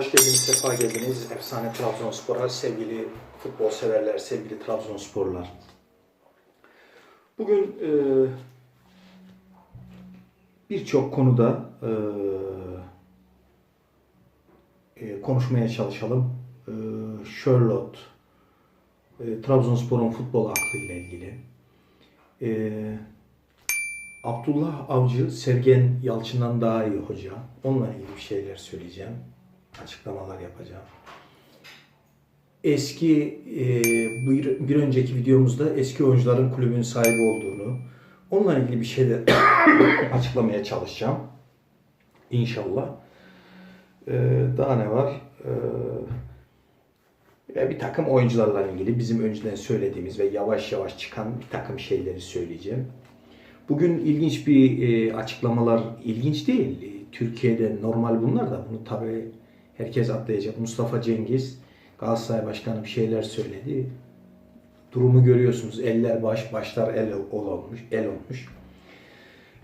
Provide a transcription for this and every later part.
Hoş geldiniz, sefa geldiniz. Efsane Trabzonsporlar, sevgili futbol severler, sevgili Trabzonsporlar. Bugün e, birçok konuda e, e, konuşmaya çalışalım. E, Charlotte, e, Trabzonspor'un futbol aklı ile ilgili. E, Abdullah Avcı, Sergen Yalçın'dan daha iyi hoca. Onunla ilgili bir şeyler söyleyeceğim. Açıklamalar yapacağım. Eski, e, bir, bir önceki videomuzda eski oyuncuların kulübün sahibi olduğunu, onunla ilgili bir şeyler açıklamaya çalışacağım. İnşallah. E, daha ne var? Ve bir takım oyuncularla ilgili bizim önceden söylediğimiz ve yavaş yavaş çıkan bir takım şeyleri söyleyeceğim. Bugün ilginç bir e, açıklamalar, ilginç değil. E, Türkiye'de normal bunlar da bunu tabii herkes atlayacak. Mustafa Cengiz, Galatasaray Başkanı bir şeyler söyledi. Durumu görüyorsunuz. Eller baş, başlar el ol olmuş, el olmuş.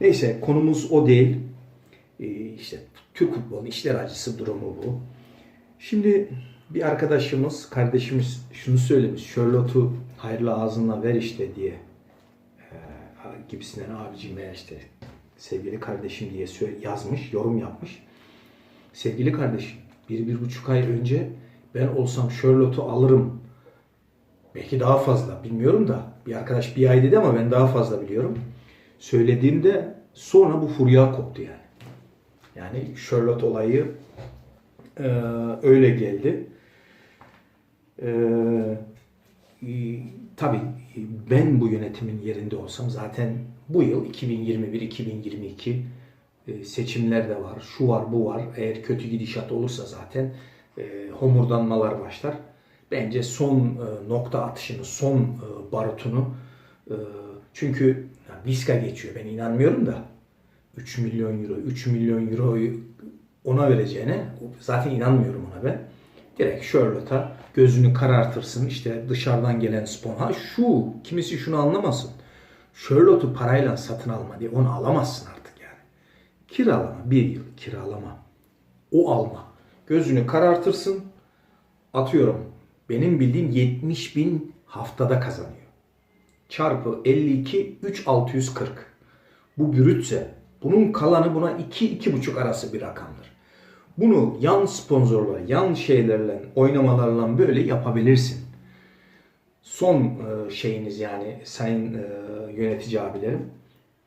Neyse konumuz o değil. E, işte Türk futbolu işler acısı durumu bu. Şimdi bir arkadaşımız, kardeşimiz şunu söylemiş. Charlotte'u hayırlı ağzına ver işte diye gibisinden abicim veya işte sevgili kardeşim diye yazmış, yorum yapmış. Sevgili kardeşim, bir, bir buçuk ay önce ben olsam Charlotte'u alırım. Belki daha fazla, bilmiyorum da. Bir arkadaş bir ay dedi ama ben daha fazla biliyorum. Söylediğimde sonra bu furya koptu yani. Yani Charlotte olayı e, öyle geldi. Eee ee, tabii ben bu yönetimin yerinde olsam zaten bu yıl 2021-2022 e, seçimler de var. Şu var bu var. Eğer kötü gidişat olursa zaten e, homurdanmalar başlar. Bence son e, nokta atışını, son e, barutunu e, çünkü Viska geçiyor. Ben inanmıyorum da 3 milyon euro, 3 milyon euroyu ona vereceğine zaten inanmıyorum ona ben direkt Charlotte'a gözünü karartırsın. İşte dışarıdan gelen spon. Ha şu, kimisi şunu anlamasın. Charlotte'u parayla satın alma diye onu alamazsın artık. Kiralama, bir yıl kiralama. O alma. Gözünü karartırsın. Atıyorum. Benim bildiğim 70 bin haftada kazanıyor. Çarpı 52, 3640. Bu brütse. Bunun kalanı buna 2-2,5 arası bir rakamdır. Bunu yan sponsorla, yan şeylerle, oynamalarla böyle yapabilirsin. Son e, şeyiniz yani sayın e, yönetici abilerim,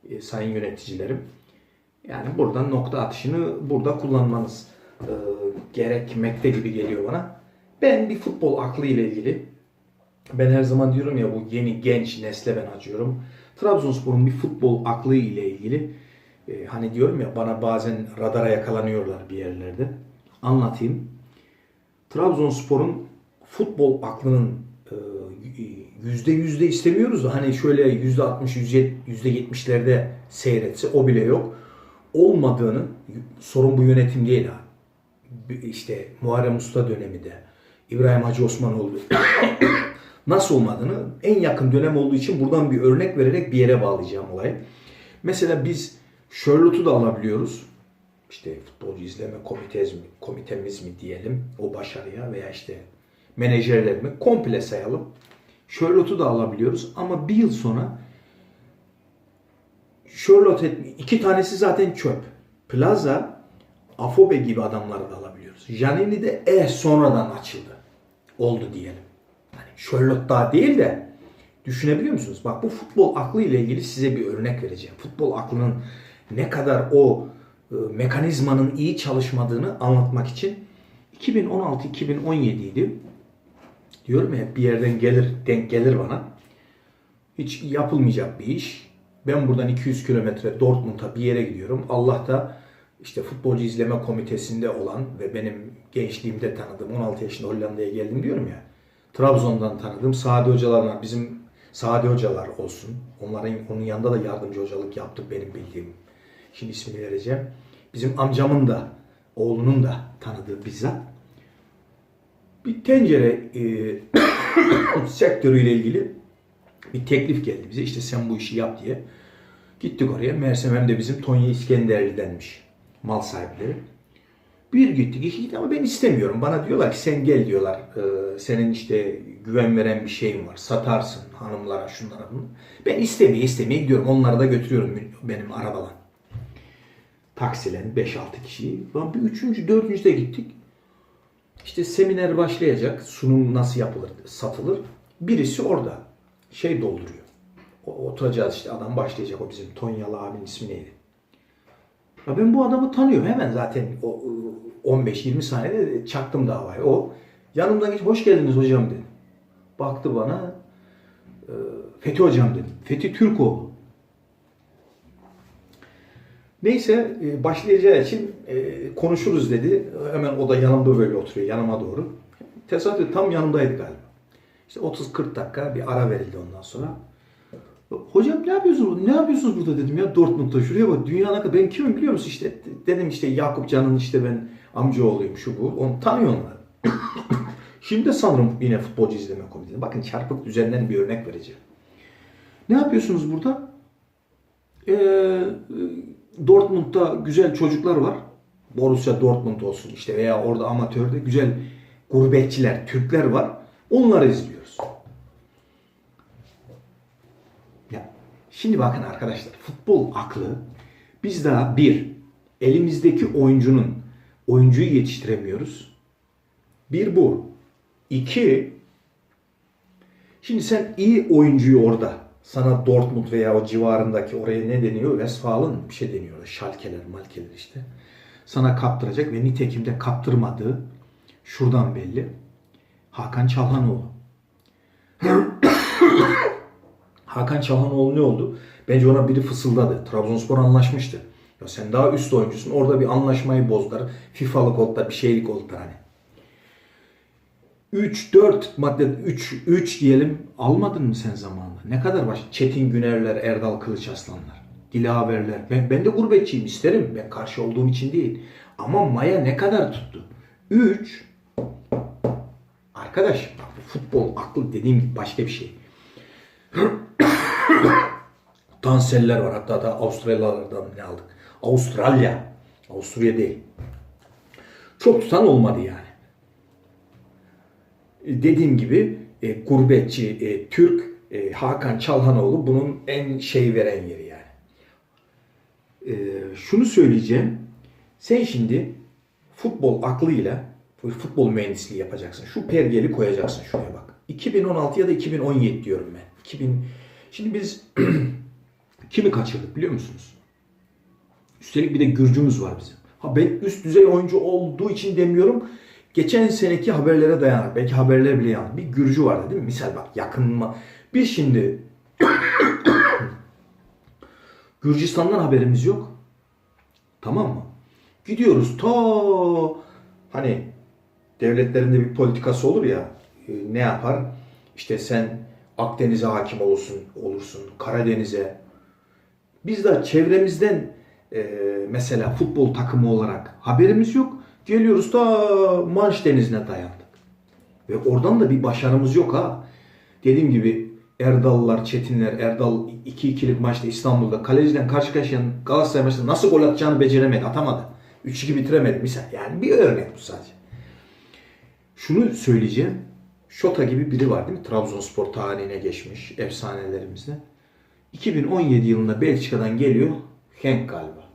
e, sayın yöneticilerim. Yani buradan nokta atışını burada kullanmanız gerekmekte gibi geliyor bana. Ben bir futbol aklı ile ilgili ben her zaman diyorum ya bu yeni genç nesle ben acıyorum. Trabzonspor'un bir futbol aklı ile ilgili e, hani diyorum ya bana bazen radara yakalanıyorlar bir yerlerde. Anlatayım. Trabzonspor'un futbol aklının e, yüzde yüzde istemiyoruz hani şöyle yüzde altmış, yüzde yetmişlerde seyretse o bile yok. Olmadığını sorun bu yönetim değil ha. İşte Muharrem Usta dönemi de İbrahim Hacı Osmanoğlu nasıl olmadığını en yakın dönem olduğu için buradan bir örnek vererek bir yere bağlayacağım olayı. Mesela biz Charlotte'u da alabiliyoruz. İşte futbolcu izleme komitemiz mi, komitemiz mi diyelim o başarıya veya işte menajerlerimi komple sayalım. Charlotte'u da alabiliyoruz ama bir yıl sonra Charlotte iki tanesi zaten çöp. Plaza, Afobe gibi adamları da alabiliyoruz. Janini de e sonradan açıldı. Oldu diyelim. Yani Charlotte daha değil de düşünebiliyor musunuz? Bak bu futbol aklı ile ilgili size bir örnek vereceğim. Futbol aklının ne kadar o e, mekanizmanın iyi çalışmadığını anlatmak için 2016-2017 idi. Diyorum ya bir yerden gelir denk gelir bana. Hiç yapılmayacak bir iş. Ben buradan 200 kilometre Dortmund'a bir yere gidiyorum. Allah da işte futbolcu izleme komitesinde olan ve benim gençliğimde tanıdığım 16 yaşında Hollanda'ya geldim diyorum ya. Trabzon'dan tanıdığım Sadi hocalarla bizim Sadi hocalar olsun. Onların onun yanında da yardımcı hocalık yaptık benim bildiğim Şimdi ismini vereceğim. Bizim amcamın da oğlunun da tanıdığı bizzat bir tencere e, sektörüyle ilgili bir teklif geldi bize. İşte sen bu işi yap diye. Gittik oraya. Meğersem hem de bizim Tonya İskenderli'denmiş mal sahipleri. Bir gittik, iki gittik ama ben istemiyorum. Bana diyorlar ki sen gel diyorlar. Ee, senin işte güven veren bir şeyin var. Satarsın hanımlara, şunlara bunu. Ben istemeye istemeye gidiyorum. Onları da götürüyorum benim arabalan. Taksilen 5-6 kişiyi. Lan bir üçüncü, dördüncü de gittik. İşte seminer başlayacak. Sunum nasıl yapılır, satılır. Birisi orada şey dolduruyor. Oturacağız işte adam başlayacak o bizim Tonyalı abinin ismi neydi? Ya ben bu adamı tanıyorum hemen zaten o 15-20 saniyede çaktım davayı. O yanımdan geç hoş geldiniz hocam dedi. Baktı bana e, Fethi hocam dedim. Fethi Türkoğlu. Neyse e, başlayacağı için e, konuşuruz dedi. Hemen o da yanımda böyle oturuyor yanıma doğru. Tesadüf tam yanımdaydı galiba. İşte 30-40 dakika bir ara verildi ondan sonra. Hocam ne yapıyorsunuz? Ne yapıyorsunuz burada dedim ya Dortmund'da şuraya bak dünyana kadar ben kimim biliyor musun işte dedim işte Yakup Can'ın işte ben amcaoğluyum şu bu onu tanıyor onlar. Şimdi de sanırım yine futbolcu izleme komitesi. Bakın çarpık düzenden bir örnek vereceğim. Ne yapıyorsunuz burada? Ee, Dortmund'da güzel çocuklar var. Borussia Dortmund olsun işte veya orada amatörde güzel gurbetçiler, Türkler var. Onları izliyoruz. Ya, şimdi bakın arkadaşlar futbol aklı biz daha bir elimizdeki oyuncunun oyuncuyu yetiştiremiyoruz. Bir bu. İki şimdi sen iyi oyuncuyu orada sana Dortmund veya o civarındaki oraya ne deniyor? Westfalen bir şey deniyor. Schalke'ler, Malke'ler işte. Sana kaptıracak ve nitekim de kaptırmadığı şuradan belli. Hakan Çalhanoğlu. Hakan Çalhanoğlu ne oldu? Bence ona biri fısıldadı. Trabzonspor anlaşmıştı. Ya sen daha üst oyuncusun. Orada bir anlaşmayı bozdular. FIFA'lık oldular, bir şeylik oldular hani. 3 4 madde 3 3 diyelim almadın mı sen zamanında? Ne kadar baş? Çetin Günerler, Erdal Kılıç Aslanlar, Dilaverler. Ben ben de gurbetçiyim isterim. Ben karşı olduğum için değil. Ama Maya ne kadar tuttu? 3 Arkadaş futbol aklı dediğim gibi başka bir şey. Danseller var. Hatta da Avustralyalardan ne aldık? Avustralya. Avusturya değil. Çok tutan olmadı yani. Dediğim gibi e, gurbetçi e, Türk e, Hakan Çalhanoğlu bunun en şey veren yeri yani. E, şunu söyleyeceğim. Sen şimdi futbol aklıyla futbol mühendisliği yapacaksın. Şu pergeli koyacaksın şuraya bak. 2016 ya da 2017 diyorum ben. 2000 Şimdi biz kimi kaçırdık biliyor musunuz? Üstelik bir de Gürcümüz var bizim. Ha ben üst düzey oyuncu olduğu için demiyorum. Geçen seneki haberlere dayanan, belki haberler bile yanlış. Bir Gürcü vardı değil mi? Misal bak yakın mı? Biz şimdi Gürcistan'dan haberimiz yok. Tamam mı? Gidiyoruz ta hani devletlerinde bir politikası olur ya e, ne yapar? İşte sen Akdeniz'e hakim olursun, olursun Karadeniz'e. Biz de çevremizden e, mesela futbol takımı olarak haberimiz yok. Geliyoruz da Manş Denizi'ne dayandık. Ve oradan da bir başarımız yok ha. Dediğim gibi Erdallılar, Çetinler, Erdal 2-2'lik maçta İstanbul'da kaleciden karşı karşıya Galatasaray maçında nasıl gol atacağını beceremedi, atamadı. 3-2 bitiremedi misal. Yani bir örnek bu sadece. Şunu söyleyeceğim. Şota gibi biri var değil mi? Trabzonspor tarihine geçmiş efsanelerimizde. 2017 yılında Belçika'dan geliyor. Henk galiba.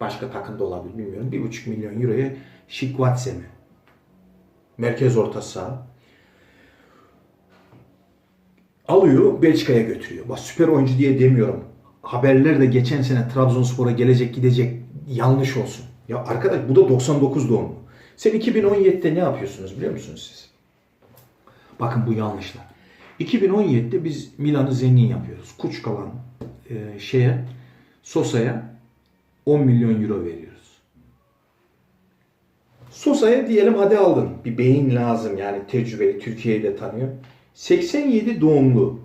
Başka takımda olabilir bilmiyorum. 1,5 milyon euroya Şikvatse mi? Merkez orta saha. Alıyor Belçika'ya götürüyor. Bak süper oyuncu diye demiyorum. Haberler de geçen sene Trabzonspor'a gelecek gidecek yanlış olsun. Ya arkadaş bu da 99 doğumlu. Sen 2017'de ne yapıyorsunuz biliyor musunuz siz? Bakın bu yanlışlar. 2017'de biz Milan'ı zengin yapıyoruz. Kuçkalan e, şeye Sosa'ya 10 milyon euro veriyoruz. Sosa'ya diyelim hadi aldın. Bir beyin lazım yani tecrübeli Türkiye'yi de tanıyor. 87 doğumlu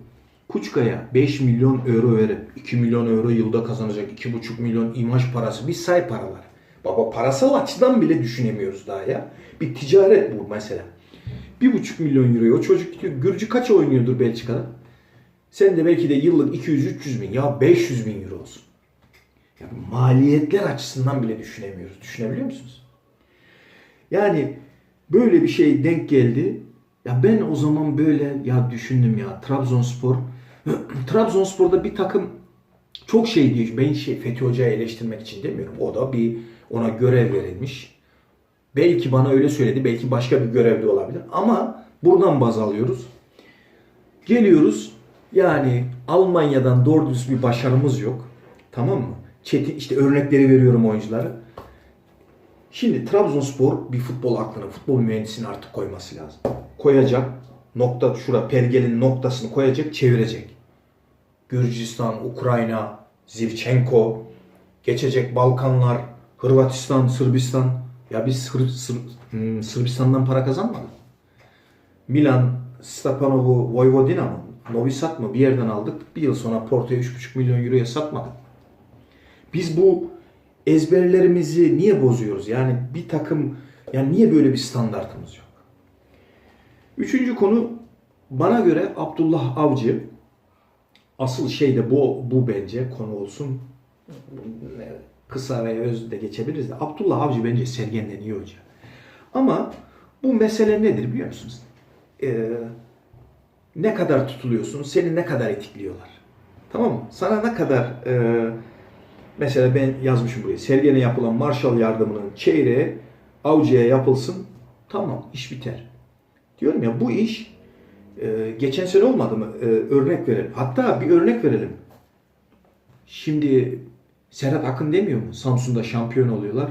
Kuçka'ya 5 milyon euro verip 2 milyon euro yılda kazanacak 2,5 milyon imaj parası bir say paralar. Baba parasal açıdan bile düşünemiyoruz daha ya. Bir ticaret bu mesela. 1,5 milyon euroya o çocuk. Gürcü kaç oynuyordur Belçika'da? Sen de belki de yıllık 200-300 bin ya 500 bin euro olsun. Ya maliyetler açısından bile düşünemiyoruz. Düşünebiliyor musunuz? Yani böyle bir şey denk geldi. Ya ben o zaman böyle ya düşündüm ya Trabzonspor. Trabzonspor'da bir takım çok şey diyor. Ben şey Fethi Hoca'yı eleştirmek için demiyorum. O da bir ona görev verilmiş. Belki bana öyle söyledi. Belki başka bir görevde olabilir. Ama buradan baz alıyoruz. Geliyoruz. Yani Almanya'dan doğru düz bir başarımız yok. Tamam mı? Çetin, işte örnekleri veriyorum oyunculara. Şimdi Trabzonspor bir futbol aklına, futbol mühendisini artık koyması lazım. Koyacak. Nokta şura pergelin noktasını koyacak, çevirecek. Gürcistan, Ukrayna, Zivchenko, geçecek Balkanlar, Hırvatistan, Sırbistan. Ya biz Sır- Sır- hmm, Sırbistan'dan para kazanmadık. Milan, Stepanovo, Vojvodina mı? Novi Sad mı? Bir yerden aldık. Bir yıl sonra Porto'ya 3,5 milyon euroya satmadık. Biz bu ezberlerimizi niye bozuyoruz? Yani bir takım, yani niye böyle bir standartımız yok? Üçüncü konu bana göre Abdullah Avcı asıl şey de bu, bu bence konu olsun. Kısa ve öz de geçebiliriz de. Abdullah Avcı bence Sergen'den iyi hoca. Ama bu mesele nedir biliyor musunuz? Ee, ne kadar tutuluyorsun, seni ne kadar etikliyorlar. Tamam mı? Sana ne kadar e, mesela ben yazmışım buraya. Sergen'e yapılan Marshall yardımının çeyreği Avcı'ya yapılsın. Tamam iş biter. Diyorum ya bu iş e, geçen sene olmadı mı? E, örnek verelim. Hatta bir örnek verelim. Şimdi Serhat Akın demiyor mu? Samsun'da şampiyon oluyorlar.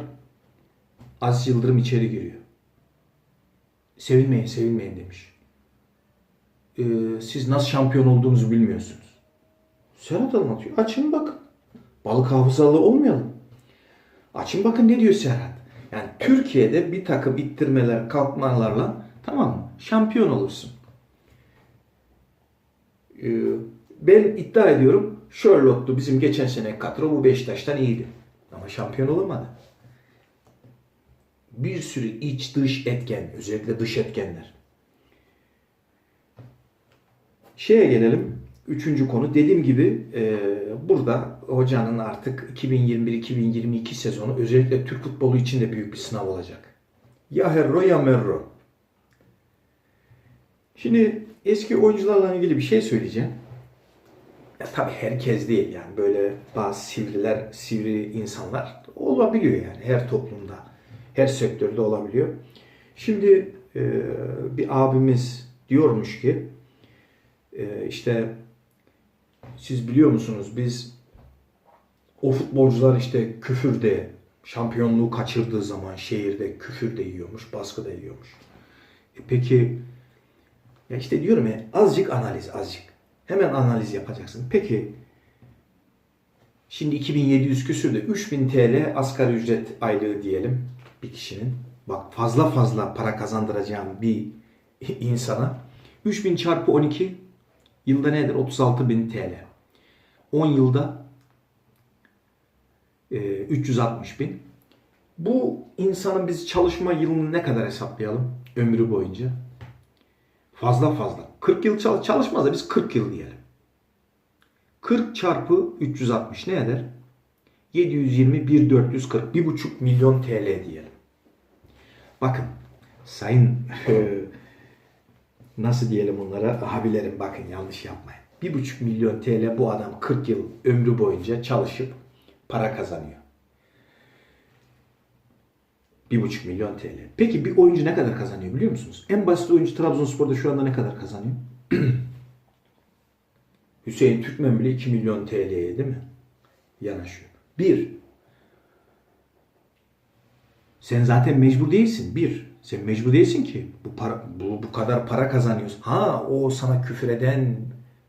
Aziz Yıldırım içeri giriyor. Sevilmeyin, sevilmeyin demiş. Ee, siz nasıl şampiyon olduğunuzu bilmiyorsunuz. Serhat anlatıyor. Açın bakın. Balık hafızalı olmayalım. Açın bakın ne diyor Serhat. Yani Türkiye'de bir takım ittirmeler, kalkmalarla tamam mı? Şampiyon olursun. Ee, ben iddia ediyorum Charlotte'du bizim geçen sene kadro bu Beşiktaş'tan iyiydi. Ama şampiyon olamadı. Bir sürü iç dış etken, özellikle dış etkenler. Şeye gelelim. Üçüncü konu. Dediğim gibi e, burada hocanın artık 2021-2022 sezonu özellikle Türk futbolu için de büyük bir sınav olacak. Ya herro ya merro. Şimdi eski oyuncularla ilgili bir şey söyleyeceğim. Ya tabii herkes değil yani böyle bazı sivriler, sivri insanlar olabiliyor yani her toplumda, her sektörde olabiliyor. Şimdi e, bir abimiz diyormuş ki e, işte siz biliyor musunuz biz o futbolcular işte küfürde şampiyonluğu kaçırdığı zaman şehirde küfür de yiyormuş, baskı da yiyormuş. E peki ya işte diyorum ya azıcık analiz azıcık. Hemen analiz yapacaksın. Peki şimdi 2700 küsürde 3000 TL asgari ücret aylığı diyelim bir kişinin. Bak fazla fazla para kazandıracağım bir insana 3000 çarpı 12 yılda nedir? 36.000 TL. 10 yılda e, 360 bin. Bu insanın biz çalışma yılını ne kadar hesaplayalım ömrü boyunca? Fazla fazla. 40 yıl çal- çalışmaz da biz 40 yıl diyelim. 40 çarpı 360 ne eder? 720, 1440, 1,5 milyon TL diyelim. Bakın sayın e, nasıl diyelim onlara abilerim bakın yanlış yapmayın. 1,5 milyon TL bu adam 40 yıl ömrü boyunca çalışıp para kazanıyor. 1,5 milyon TL. Peki bir oyuncu ne kadar kazanıyor biliyor musunuz? En basit oyuncu Trabzonspor'da şu anda ne kadar kazanıyor? Hüseyin Türkmen bile 2 milyon TL'ye değil mi? Yanaşıyor. Bir, sen zaten mecbur değilsin. Bir, sen mecbur değilsin ki. Bu, para, bu, bu kadar para kazanıyorsun. Ha o sana küfür eden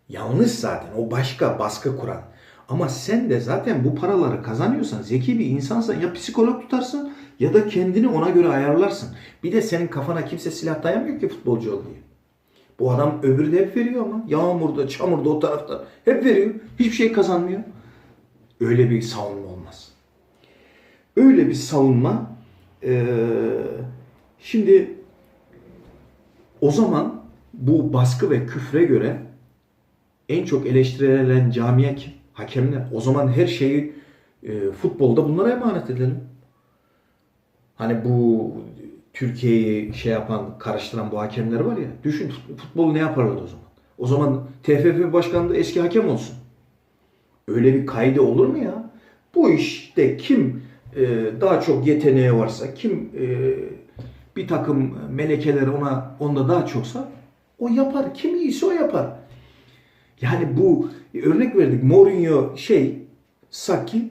yanlış zaten. O başka baskı kuran. Ama sen de zaten bu paraları kazanıyorsan, zeki bir insansan ya psikolog tutarsın ya da kendini ona göre ayarlarsın. Bir de senin kafana kimse silah dayamıyor ki futbolcu ol diye. Bu adam öbürü de hep veriyor ama. Yağmurda, çamurda o tarafta hep veriyor. Hiçbir şey kazanmıyor. Öyle bir savunma olmaz. Öyle bir savunma eee, şimdi o zaman bu baskı ve küfre göre en çok eleştirilen camia kim? Hakemler. O zaman her şeyi e, futbolda bunlara emanet edelim. Hani bu Türkiye'yi şey yapan, karıştıran bu hakemler var ya. Düşün fut- futbolu ne yaparlar o zaman? O zaman TFF başkanı da eski hakem olsun. Öyle bir kaydı olur mu ya? Bu işte kim e, daha çok yeteneği varsa, kim e, bir takım melekeler ona onda daha çoksa o yapar. Kim iyiyse o yapar. Yani bu örnek verdik. Mourinho şey Saki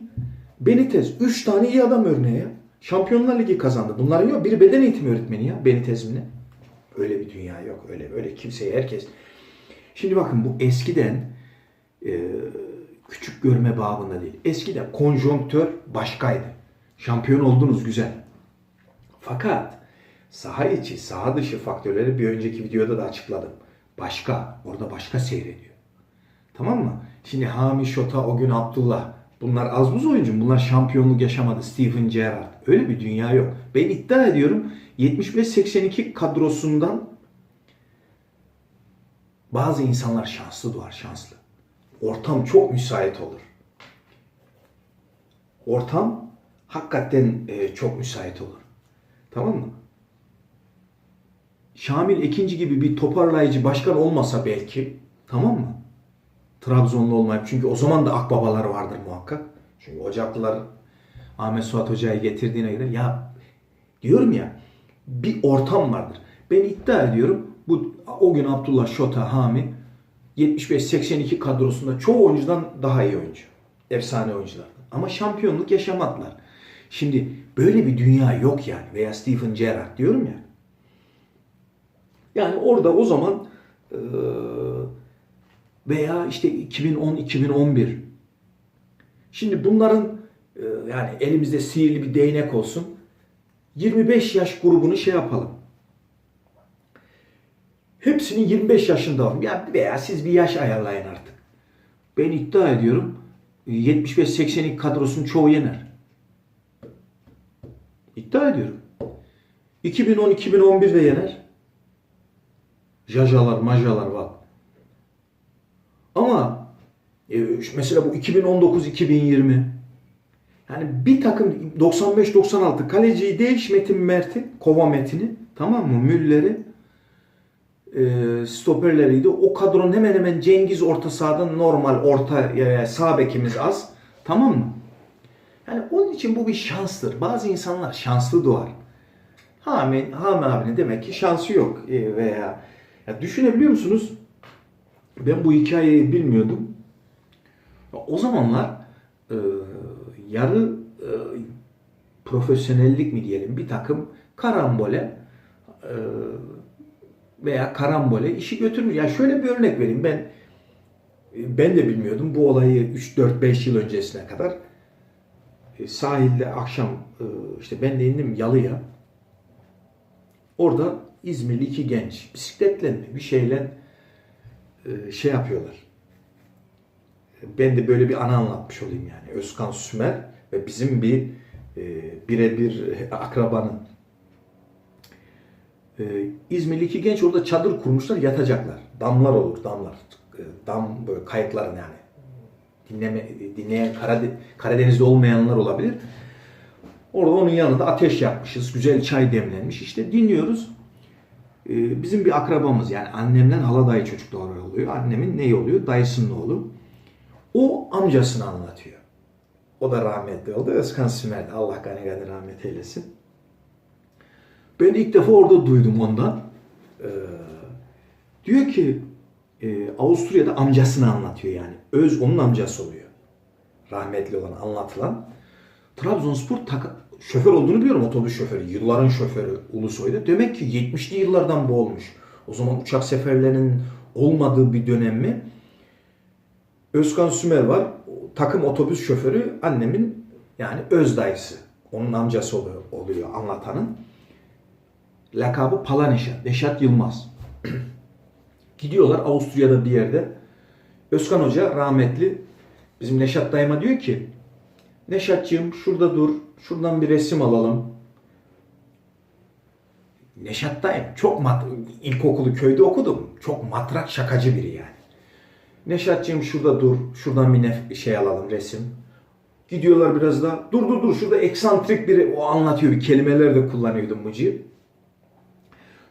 Benitez. Üç tane iyi adam örneği ya. Şampiyonlar Ligi kazandı. Bunların yok. Biri beden eğitimi öğretmeni ya. Benitez mi ne? Öyle bir dünya yok. Öyle öyle kimseye herkes. Şimdi bakın bu eskiden e, küçük görme babında değil. Eskiden konjonktör başkaydı. Şampiyon oldunuz güzel. Fakat saha içi, saha dışı faktörleri bir önceki videoda da açıkladım. Başka. Orada başka seyrediyor. Tamam mı? Şimdi Hami Şota, o gün Abdullah. Bunlar az buz oyuncu. Bunlar şampiyonluk yaşamadı. Steven Gerrard. Öyle bir dünya yok. Ben iddia ediyorum 75-82 kadrosundan bazı insanlar şanslı doğar, şanslı. Ortam çok müsait olur. Ortam hakikaten e, çok müsait olur. Tamam mı? Şamil ikinci gibi bir toparlayıcı başkan olmasa belki, tamam mı? Trabzonlu olmayıp çünkü o zaman da akbabalar vardır muhakkak. Çünkü Ocaklılar Ahmet Suat Hoca'yı getirdiğine göre ya diyorum ya bir ortam vardır. Ben iddia ediyorum bu o gün Abdullah Şota Hami 75-82 kadrosunda çoğu oyuncudan daha iyi oyuncu. Efsane oyuncular. Ama şampiyonluk yaşamadılar. Şimdi böyle bir dünya yok yani. Veya Stephen Gerrard diyorum ya. Yani orada o zaman eee, veya işte 2010-2011 Şimdi bunların e, yani elimizde sihirli bir değnek olsun. 25 yaş grubunu şey yapalım. Hepsinin 25 yaşında olun. Ya veya siz bir yaş ayarlayın artık. Ben iddia ediyorum 75-82 kadrosunun çoğu yener. İddia ediyorum. 2010-2011'de yener. Jajalar, majalar var. Ama e, mesela bu 2019-2020 yani bir takım 95-96 kaleciyi değiş Metin Mert'i, Kova Metin'i tamam mı? Müller'i e, stoperleriydi. O kadronun hemen hemen Cengiz orta sahadan normal orta e, sağ bekimiz az. Tamam mı? Yani onun için bu bir şanstır. Bazı insanlar şanslı doğar. Hami, Hami abinin demek ki şansı yok E, veya ya düşünebiliyor musunuz? Ben bu hikayeyi bilmiyordum. O zamanlar e, yarı e, profesyonellik mi diyelim bir takım karambole e, veya karambole işi götürmüş. Ya şöyle bir örnek vereyim. Ben ben de bilmiyordum bu olayı 3 4 5 yıl öncesine kadar e, sahilde akşam e, işte ben de indim Yalı'ya. Orada İzmirli iki genç bisikletle bir şeyle e, şey yapıyorlar. Ben de böyle bir anı anlatmış olayım yani. Özkan Sümer ve bizim bir e, birebir akrabanın. E, İzmirli iki genç orada çadır kurmuşlar yatacaklar. Damlar olur damlar. E, dam böyle kayıkların yani. Dinleme, dinleyen Karade- Karadeniz'de olmayanlar olabilir. Orada onun yanında ateş yakmışız. Güzel çay demlenmiş. İşte dinliyoruz. Ee, bizim bir akrabamız yani annemden hala dayı çocukları oluyor. Annemin neyi oluyor? Dayısının oğlu. O amcasını anlatıyor. O da rahmetli oldu. Özkan Sümer'di. Allah gani gani rahmet eylesin. Ben ilk defa orada duydum ondan. Ee, diyor ki e, Avusturya'da amcasını anlatıyor yani. Öz onun amcası oluyor. Rahmetli olan anlatılan. Trabzonspor şoför olduğunu biliyorum otobüs şoförü. Yılların şoförü Ulusoy'da. Demek ki 70'li yıllardan bu olmuş. O zaman uçak seferlerinin olmadığı bir dönem mi? Özkan Sümer var. Takım otobüs şoförü annemin yani öz dayısı. Onun amcası oluyor, oluyor anlatanın. Lakabı Pala Neşat. Yılmaz. Gidiyorlar Avusturya'da bir yerde. Özkan Hoca rahmetli bizim Neşat dayıma diyor ki Neşatçığım şurada dur. Şuradan bir resim alalım. Neşat dayım çok mat ilkokulu köyde okudum. Çok matrak şakacı biri yani. Neşatçığım şurada dur. Şuradan bir nef- şey alalım resim. Gidiyorlar biraz daha. Dur dur dur şurada eksantrik biri o anlatıyor. Bir kelimeler de kullanıyordu Muci.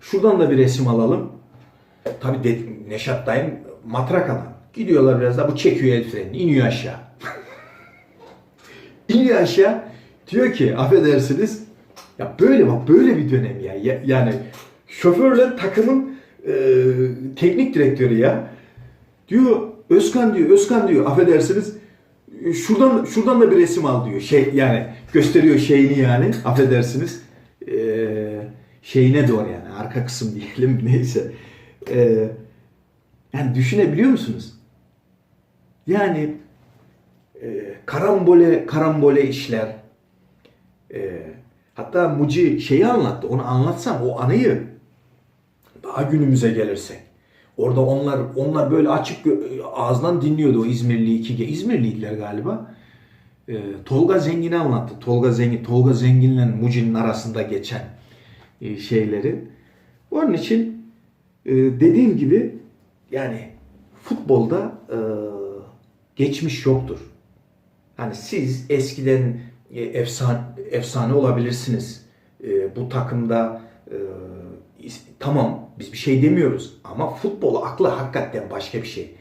Şuradan da bir resim alalım. Tabii de, Neşat dayım matrak adam. Gidiyorlar biraz da bu çekiyor el frenini. iniyor aşağı. iniyor aşağı. Diyor ki affedersiniz. Ya böyle bak böyle bir dönem ya. Ya- yani şoförle takımın e, teknik direktörü ya. Diyor Özkan diyor Özkan diyor affedersiniz şuradan şuradan da bir resim al diyor. Şey yani gösteriyor şeyini yani affedersiniz. Ee, şeyine doğru yani arka kısım diyelim neyse. Ee, yani düşünebiliyor musunuz? Yani e, karambole karambole işler. E, hatta Muci şeyi anlattı. Onu anlatsam o anıyı daha günümüze gelirsek. Orada onlar onlar böyle açık ağızdan dinliyordu o İzmirli iki İzmirliydiler galiba. Ee, Tolga Zengin'i anlattı. Tolga Zengin, Tolga Zengin'le Muci'nin arasında geçen e, şeyleri. Onun için e, dediğim gibi yani futbolda e, geçmiş yoktur. Hani siz eskiden e, efsane, efsane olabilirsiniz. E, bu takımda e, tamam biz bir şey demiyoruz ama futbol aklı hakikaten başka bir şey.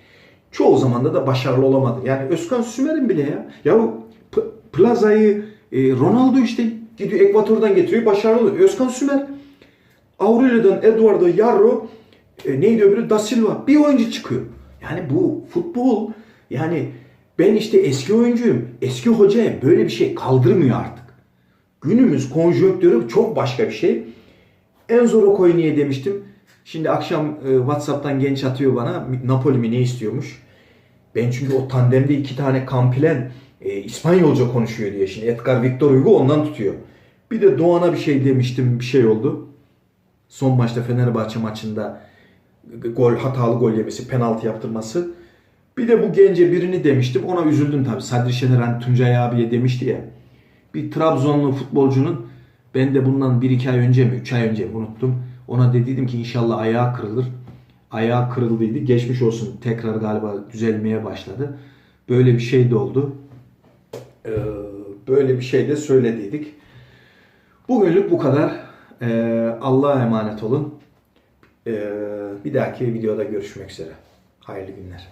Çoğu zamanda da başarılı olamadı. Yani Özkan Sümer'in bile ya. Ya P- Plaza'yı e, Ronaldo işte gidiyor Ekvator'dan getiriyor başarılı. Özkan Sümer Aurelio'dan Eduardo Yarro e, neydi öbürü Da Silva bir oyuncu çıkıyor. Yani bu futbol yani ben işte eski oyuncuyum. Eski hocaya böyle bir şey kaldırmıyor artık. Günümüz konjonktürü çok başka bir şey. Enzo Rocco'yu niye demiştim? Şimdi akşam e, WhatsApp'tan genç atıyor bana Napoli mi ne istiyormuş. Ben çünkü o tandemde iki tane Kampilen e, İspanyolca konuşuyor diye. Şimdi Edgar Victor Hugo ondan tutuyor. Bir de Doğan'a bir şey demiştim bir şey oldu. Son maçta Fenerbahçe maçında gol hatalı gol yemesi, penaltı yaptırması. Bir de bu gence birini demiştim. Ona üzüldüm tabii. Sadri Şener hani Tuncay abiye demişti ya. Bir Trabzonlu futbolcunun ben de bundan 1-2 ay önce mi 3 ay önce mi unuttum. Ona dediydim ki inşallah ayağı kırılır. Ayağı kırıldıydı. Geçmiş olsun. Tekrar galiba düzelmeye başladı. Böyle bir şey de oldu. Ee, böyle bir şey de söylediydik. Bugünlük bu kadar. Ee, Allah'a emanet olun. Ee, bir dahaki videoda görüşmek üzere. Hayırlı günler.